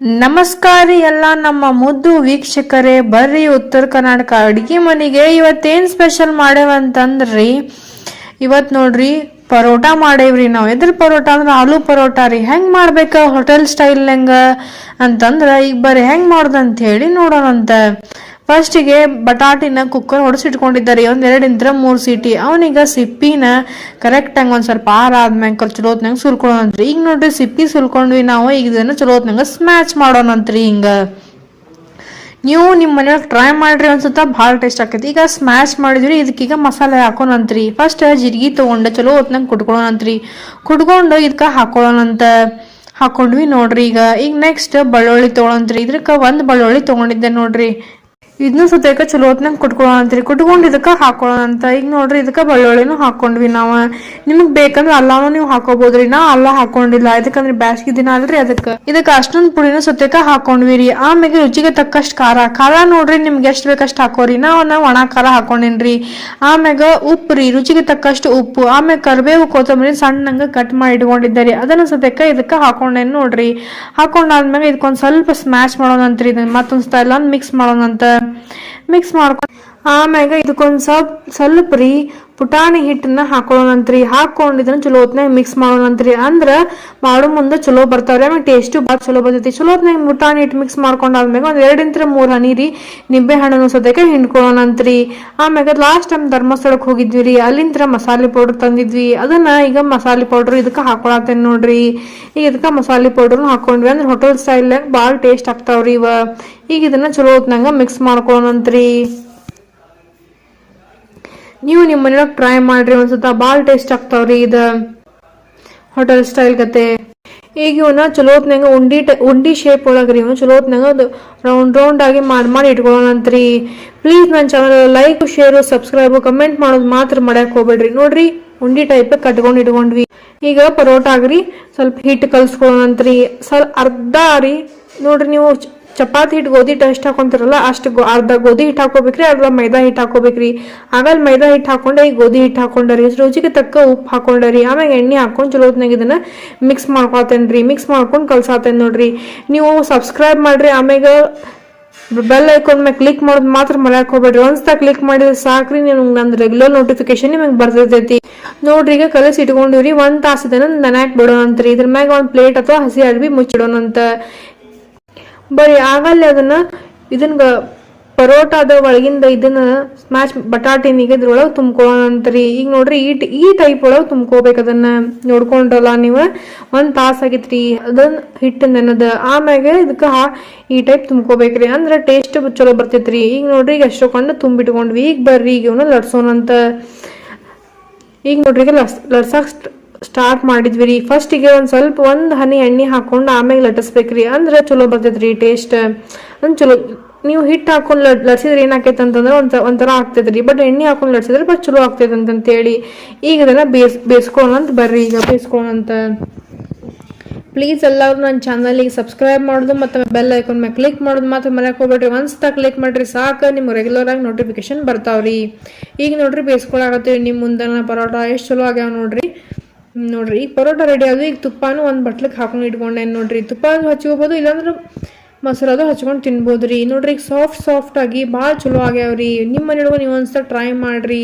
ನಮಸ್ಕಾರ ಎಲ್ಲ ನಮ್ಮ ಮುದ್ದು ವೀಕ್ಷಕರೇ, ಬರ್ರಿ ಉತ್ತರ ಕರ್ನಾಟಕ ಅಡುಗೆ ಮನೆಗೆ. ಇವತ್ತೇನ್ ಸ್ಪೆಷಲ್ ಮಾಡೇವಂತಂದ್ರಿ? ಇವತ್ತು ನೋಡ್ರಿ, ಪರೋಟ ಮಾಡೇವ್ರಿ ನಾವು. ಎದ್ರ ಪರೋಟ ಅಂದ್ರೆ ಆಲೂ ಪರೋಟ ರೀ. ಹೆಂಗ್ ಮಾಡ್ಬೇಕು ಹೋಟೆಲ್ ಸ್ಟೈಲ್ ಹೆಂಗೆ? ಅಂತಂದ್ರೆ ಈಗ ಬರ್ರಿ ಹೆಂಗ್ ಮಾಡೋದಂತ ಹೇಳಿ ನೋಡೋಣಂತ. ಫಸ್ಟಿಗೆ ಬಟಾಟಿನ ಕುಕ್ಕರ್ ಹೊಡೆಸಿಟ್ಕೊಂಡಿದ್ದಾರೆ ಒಂದ್ ಎರಡಿಂದ್ರ ಮೂರ್ ಸೀಟಿ. ಅವನೀಗ ಸಿಪ್ಪಿನ ಕರೆಕ್ಟ್ ಆಗಿ ಒಂದ್ ಸ್ವಲ್ಪ ಆರ ಆದ್ಮ್ಯಾಗ ಚಲೋತ್ನಾಗ ಸುಲ್ಕೊಳ್ಳೋಣಂತ್ರಿ ಈಗ ನೋಡ್ರಿ ಸಿಪ್ಪಿ ಸುಲ್ಕೊಂಡ್ವಿ ನಾವು, ಈಗ ಇದನ್ನು ಚಲೋತ್ನಾಗ ಸ್ಮ್ಯಾಚ್ ಮಾಡೋಣಂತ್ರಿ ಹಿಂಗ. ನೀವು ನಿಮ್ಮ ಮನೆಯೊಳಗೆ ಟ್ರೈ ಮಾಡ್ರಿ ಅನ್ಸುತ್ತಾ ಭಾಳ ಟೇಸ್ಟ್ ಆಕೈತಿ. ಈಗ ಸ್ಮ್ಯಾಶ್ ಮಾಡಿದ್ರಿ ಇದಕ್ಕೀಗ ಮಸಾಲೆ ಹಾಕೋಣಂತ್ರಿ. ಫಸ್ಟ್ ಜೀರಿಗೆ ತೊಗೊಂಡು ಚಲೋ ಹೊತ್ನಂಗೆ ಕುಟ್ಕೊಳ್ಳೋಣಂತ್ರಿ ಕುಟ್ಕೊಂಡು ಇದಕ್ಕೆ ಹಾಕೊಳ್ಳೋಣಂತ ಹಾಕೊಂಡ್ವಿ ನೋಡ್ರಿ ಈಗ. ಈಗ ನೆಕ್ಸ್ಟ್ ಬೆಳ್ಳುಳ್ಳಿ ತೊಗೊಳಂತ್ರಿ ಇದಕ್ಕೆ ಒಂದು ಬೆಳ್ಳುಳ್ಳಿ ತೊಗೊಂಡಿದ್ದೆ ನೋಡ್ರಿ. ಇದನ್ನ ಸುತ್ತಕ ಚಲೋ ಹೊತ್ನಂಗೆ ಕುಟ್ಕೊಳ್ಳೋಣ ಅಂತೀರಿ? ಕುಟ್ಕೊಂಡು ಇದಕ್ಕೆ ಹಾಕೊಳ್ಳೋಣಂತ ಈಗ ನೋಡ್ರಿ, ಇದಕ್ಕೆ ಬೆಳ್ಳುಳ್ಳಿನೂ ಹಾಕೊಂಡ್ವಿ ನಾವು. ನಿಮಗೆ ಬೇಕಂದ್ರೆ ಅಲ್ಲಾನು ನೀವು ಹಾಕೋಬೋದ್ರಿ. ನಾ ಅಲ್ಲ ಹಾಕೊಂಡಿಲ್ಲ. ಯಾಕಂದ್ರೆ ಬ್ಯಾಸ್ಗಿ ದಿನ ಅಲ್ರಿ ಅದಕ್ಕೆ. ಇದಕ್ಕೆ ಅಷ್ಟೊಂದು ಪುಡಿನ ಸುತ್ತಕ ಹಾಕೊಂಡ್ವಿ ರೀ ಆಮೇಲೆ ರುಚಿಗೆ ತಕ್ಕಷ್ಟು ಖಾರ. ಖಾರ ನೋಡ್ರಿ ನಿಮ್ಗೆ ಎಷ್ಟು ಬೇಕಷ್ಟು ಹಾಕೋರಿ. ನಾವು ನಾ ಒಣ ಖಾರ ಹಾಕೊಂಡೇನ್ರಿ. ಆಮ್ಯಾಗ ಉಪ್ಪು ರೀ. ರುಚಿಗೆ ತಕ್ಕಷ್ಟು ಉಪ್ಪು. ಆಮೇಲೆ ಕರಿಬೇವು, ಕೊತ್ತಂಬರಿ ಸಣ್ಣಂಗ ಕಟ್ ಮಾಡಿ ಇಟ್ಕೊಂಡಿದ್ದೆ ರೀ. ಅದನ್ನ ಸದ್ಯಕ್ಕೆ ಇದಕ್ಕೆ ಹಾಕೊಂಡೇನ್ ನೋಡ್ರಿ. ಹಾಕೊಂಡಾದ್ಮೇಲೆ ಇದಕ್ಕೊಂದು ಸ್ವಲ್ಪ ಸ್ಮ್ಯಾಶ್ ಮಾಡೋಣಂತ್ರಿ. ಇದನ್ನ ಮತ್ತೊಂದು ಸ್ಟೈಲ್ ಮಿಕ್ಸ್ ಮಾಡೋಣಂತ. ಮಿಕ್ಸ್ ಮಾಡ್ಕೊಂಡು ಆಮ್ಯಾಗ ಇದಕ್ಕೊಂದು ಸ್ವಲ್ಪ ಸ್ವಲ್ಪ ರೀ ಪುಟಾಣಿ ಹಿಟ್ಟನ್ನ ಹಾಕೊಳ್ಳೋಣಂತ್ರಿ. ಹಾಕೊಂಡು ಚಲೋ ಹೊತ್ನಾಗ ಮಿಕ್ಸ್ ಮಾಡೋಣಂತ್ರಿ. ಅಂದ್ರ ಮಾಡೋ ಮುಂದೆ ಚಲೋ ಬರ್ತಾವ್ರಿ. ಆಮೇಲೆ ಟೇಸ್ಟು ಭಾಳ ಚಲೋ ಬರ್ತೈತಿ. ಚಲೋ ಹೊತ್ನಾಗ ಪುಟಾಣಿ ಹಿಟ್ಟು ಮಿಕ್ಸ್ ಮಾಡ್ಕೊಂಡಾದ್ಮೇಲೆ ಒಂದ್ ಎರಡಿಂತ್ರ ಮೂರ್ ಹನಿ ರೀ ನಿಂಬೆ ಹಣ್ಣನ್ನು ಸದ್ಯಕ್ಕೆ ಹಿಂಡ್ಕೊಳ್ಳೋಣಂತ್ರಿ. ಆಮ್ಯಾಗ ಲಾಸ್ಟ್ ಟೈಮ್ ಧರ್ಮಸ್ಥಳಕ್ಕೆ ಹೋಗಿದ್ವಿ ರೀ. ಅಲ್ಲಿಂತ್ರ ಮಸಾಲೆ ಪೌಡರ್ ತಂದಿದ್ವಿ. ಅದನ್ನ ಈಗ ಮಸಾಲೆ ಪೌಡರ್ ಇದಕ್ಕೆ ಹಾಕೊಳತ್ತೇನೆ ನೋಡ್ರಿ. ಈಗ ಇದಕ್ಕೆ ಮಸಾಲೆ ಪೌಡರ್ನು ಹಾಕೊಂಡ್ವಿ. ಅಂದ್ರೆ ಹೋಟೆಲ್ ಸ್ಟೈಲ್ನಾಗ ಭಾಳ ಟೇಸ್ಟ್ ಆಗ್ತಾವ್ರಿ ಇವ. ಈಗ ಇದನ್ನ ಚಲೋ ಹೊತ್ನಾಗ ಮಿಕ್ಸ್ ಮಾಡ್ಕೊಳ್ಳೋಣಂತ್ರಿ. ನೀವು ನಿಮ್ಮ ಮನೆಯೊಳಗೆ ಟ್ರೈ ಮಾಡ್ರಿ ಒಂದ್ಸತ ಭಾಳ ಟೇಸ್ಟ್ ಆಗ್ತಾವ್ರಿ ಇದು ಹೋಟೆಲ್ ಸ್ಟೈಲ್ ಕತೆ ಈಗ ಇವನ್ನ ಚಲೋತ್ನಾಗ ಉಂಡಿ ಉಂಡಿ ಶೇಪ್ ಒಳಗ್ರಿ ಇವನು ಚಲೋತ್ನಾಗ ಅದು ರೌಂಡ್ ರೌಂಡ್ ಆಗಿ ಮಾಡಿ ಮಾಡಿ ಇಟ್ಕೊಳ್ಳೋಣಂತ್ರಿ ಪ್ಲೀಸ್ ನನ್ನ channel like share subscribe comment ಮಾಡೋದು ಮಾತ್ರ ಮಾಡಕ್ ಹೋಗ್ಬೇಡ್ರಿ. ನೋಡ್ರಿ, ಉಂಡಿ ಟೈಪ್ ಕಟ್ಕೊಂಡು ಇಟ್ಕೊಂಡ್ವಿ. ಈಗ ಪರೋಟ ಆಗ್ರಿ, ಸ್ವಲ್ಪ ಹಿಟ್ಟು ಕಲ್ಸ್ಕೊಳ್ಳೋಣಂತ್ರಿ ಸ್ವಲ್ಪ ಅರ್ಧ ರೀ, ನೋಡ್ರಿ ನೀವು ಚಪಾತಿ ಹಿಟ್ಟು ಗೋಧಿ ಹಿಟ್ಟು ಎಷ್ಟು ಹಾಕೊಂತಿರಲ್ಲ, ಅಷ್ಟು ಅರ್ಧ ಗೋಧಿ ಹಿಟ್ಟು ಹಾಕೋಬೇಕ್ರಿ, ಅರ್ಧ ಮೈದಾ ಹಿಟ್ಟು ಹಾಕೋಬೇಕ್ರಿ. ಆಮೇಲೆ ಮೈದಾ ಹಿಟ್ಟು ಹಾಕೊಂಡೆ, ಈ ಗೋಧಿ ಹಿಟ್ಟು ಹಾಕೊಂಡರಿ. ರುಚಿಗೆ ತಕ್ಕ ಉಪ್ಪು ಹಾಕೊಂಡರಿ. ಆಮೇಲೆ ಎಣ್ಣೆ ಹಾಕೊಂಡು ಚಲೋತ್ನಾಗ ಇದನ್ನು ಮಿಕ್ಸ್ ಮಾಡ್ಕೊತೇನ್ರಿ. ಮಿಕ್ಸ್ ಮಾಡ್ಕೊಂಡು ಕಲ್ಸಾತೇನ್ ನೋಡ್ರಿ. ನೀವು ಸಬ್ಸ್ಕ್ರೈಬ್ ಮಾಡ್ರಿ. ಆಮ್ಯಾಗ ಬೆಲ್ ಐಕಾನ್ ಮೇಲೆ ಕ್ಲಿಕ್ ಮಾಡೋದು ಮಾತ್ರ ಮರ್ಯಾಕ್ ಹೋಗ್ಬೇಡ್ರಿ. ಒಂದ್ಸತ ಕ್ಲಿಕ್ ಮಾಡಿದ್ರೆ ಸಾಕ್ರಿ, ನೀವು ನಂದು ರೆಗ್ಯುಲರ್ ನೋಟಿಫಿಕೇಶನ್ ನಿಮಗೆ ಬರ್ತಿರ್ತೈತಿ ನೋಡ್ರಿ, ಈಗ ಕಲಸಿ ಇಟ್ಕೊಂಡಿವ್ರಿ. ಒಂದ್ ತಾಸು ಇದನ್ನ ಬಿಡೋಣಂತ್ರಿ. ಇದ್ರ ಮ್ಯಾಗ ಒಂದು ಪ್ಲೇಟ್ ಅಥವಾ ಹಸಿ ಅಡ್ಬಿ ಮುಚ್ಚಿಡೋಣಂತ. ಬರೀ ಆಗಲ್ಲ ಅದನ್ನ ಇದನ್ನ ಪರೋಟಾದ ಒಳಗಿಂದ ಇದನ್ನ ಸ್ಮ್ಯಾಶ್ ಬಟಾಟಿನಿಗೆ ಇದ್ರೊಳಗೆ ತುಂಬ್ಕೊಳಂತ್ರಿ ಈಗ ನೋಡ್ರಿ, ಈ ಈ ಟೈಪ್ ಒಳಗೆ ತುಂಬ್ಕೋಬೇಕು ಅದನ್ನ ನೋಡ್ಕೊಂಡ್ರಲ್ಲ ನೀವು. ಒಂದ್ ತಾಸು ಆಗೈತ್ರಿ ಅದನ್ನ ಹಿಟ್ಟು ನೆನದ. ಆಮ್ಯಾಗ ಇದಕ್ಕೆ ಈ ಟೈಪ್ ತುಂಬ್ಕೋಬೇಕ್ರಿ. ಅಂದ್ರೆ ಟೇಸ್ಟ್ ಚಲೋ ಬರ್ತೈತ್ರಿ. ಈಗ ನೋಡ್ರಿ, ಈಗ ಎಷ್ಟೊಂದು ತುಂಬಿಟ್ಕೊಂಡ್ವಿ. ಈಗ ಬರ್ರಿ, ಈಗ ಇವನ್ನ ಲಡ್ಸೋಣಂತ. ಈಗ ನೋಡ್ರಿ, ಈಗ ಲಡ್ಸ್, ಲಡ್ಸಕ್ ಸ್ಟಾರ್ಟ್ ಮಾಡಿದ್ವಿ ರೀ. ಫಸ್ಟಿಗೆ ಒಂದು ಸ್ವಲ್ಪ ಒಂದು ಹನಿ ಎಣ್ಣೆ ಹಾಕೊಂಡು ಆಮೇಲೆ ಲಟ್ಟಿಸ್ಬೇಕ್ರಿ ಅಂದ್ರೆ ಚಲೋ ಬರ್ತೈತ್ರಿ ಟೇಸ್ಟ್ ಅಂದ್ರೆ ಚಲೋ, ನೀವು ಹಿಟ್ಟು ಹಾಕೊಂಡು ಲಟ್ಸಿದ್ರೆ ಲಡ್ಸಿದ್ರೆ ಏನಾಕೈತೆ ಅಂತಂದ್ರೆ ಒಂಥರ ಒಂಥರ ಆಗ್ತೈತ್ರಿ ಬಟ್ ಎಣ್ಣೆ ಹಾಕೊಂಡು ಲಟ್ಸಿದ್ರೆ ಬಟ್ ಚಲೋ ಆಗ್ತೈತೆ ಅಂತಂತೇಳಿ ಈಗ ಅದನ್ನು ಬೇಸ್ ಬೇಯಿಸ್ಕೊಳಂತ ಬರ್ರಿ. ಈಗ ಬೇಯಿಸ್ಕೊಳಂತ ಪ್ಲೀಸ್ ಎಲ್ಲರೂ ನನ್ನ ಚಾನಲಿಗೆ ಸಬ್ಸ್ಕ್ರೈಬ್ ಮಾಡೋದು ಮತ್ತು ಬೆಲ್ ಐಕಾನ್ ಮೇಲೆ ಕ್ಲಿಕ್ ಮಾಡೋದು ಮಾತ್ರ ಮನೆಗೆ ಹೋಗ್ಬೇಡ್ರಿ. ಒಂದ್ಸತ ಕ್ಲಿಕ್ ಮಾಡ್ರಿ ಸಾಕು, ನಿಮ್ಗೆ ರೆಗ್ಯುಲರ್ ಆಗಿ ನೋಟಿಫಿಕೇಶನ್ ಬರ್ತಾವ್ರಿ. ಈಗ ನೋಡ್ರಿ ಬೇಯಿಸ್ಕೊಳಾಗತ್ತೀವಿ ನಿಮ್ಮ ಮುಂದನ ಪರೋಟ ಎಷ್ಟು ಚಲೋ ಆಗ್ಯಾವ ನೋಡ್ರಿ. ನೋಡ್ರಿ ಈಗ ಪರೋಟ ರೆಡಿ ಆದ್ವು, ಈಗ ತುಪ್ಪನೂ ಒಂದು ಬಟ್ಲಿಗೆ ಹಾಕೊಂಡು ಇಟ್ಕೊಂಡೆ ನೋಡ್ರಿ. ತುಪ್ಪ ಹಚ್ಕೋಬೋದು, ಇಲ್ಲಾಂದ್ರೆ ಮೊಸರದು ಹಚ್ಕೊಂಡು ತಿನ್ಬೋದು ರೀ ನೋಡ್ರಿ, ಈಗ ಸಾಫ್ಟ್ ಸಾಫ್ಟ್ ಆಗಿ ಭಾಳ ಚಲೋ ಆಗ್ಯಾವ್ರಿ. ನಿಮ್ಮ ಹುಡುಗ ನೀವು ಒಂದ್ಸಲ ಟ್ರೈ ಮಾಡ್ರಿ.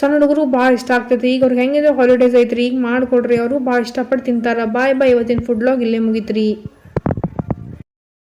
ಸಣ್ಣ ಹುಡುಗರು ಭಾಳ ಇಷ್ಟ ಆಗ್ತೈತಿ. ಈಗ ಅವ್ರಿಗೆ ಹೆಂಗಿದೆ ಹಾಲಿಡೇಸ್ ಐತ್ರಿ, ಈಗ ಮಾಡ್ಕೊಡ್ರಿ. ಅವರು ಭಾಳ ಇಷ್ಟಪಟ್ಟು ತಿಂತಾರೆ. ಬಾಯ್ ಬಾಯ್ ಇವತ್ತಿನ ಫುಡ್ ಲಾಗ್ ಇಲ್ಲೇ ಮುಗಿತ್ರಿ.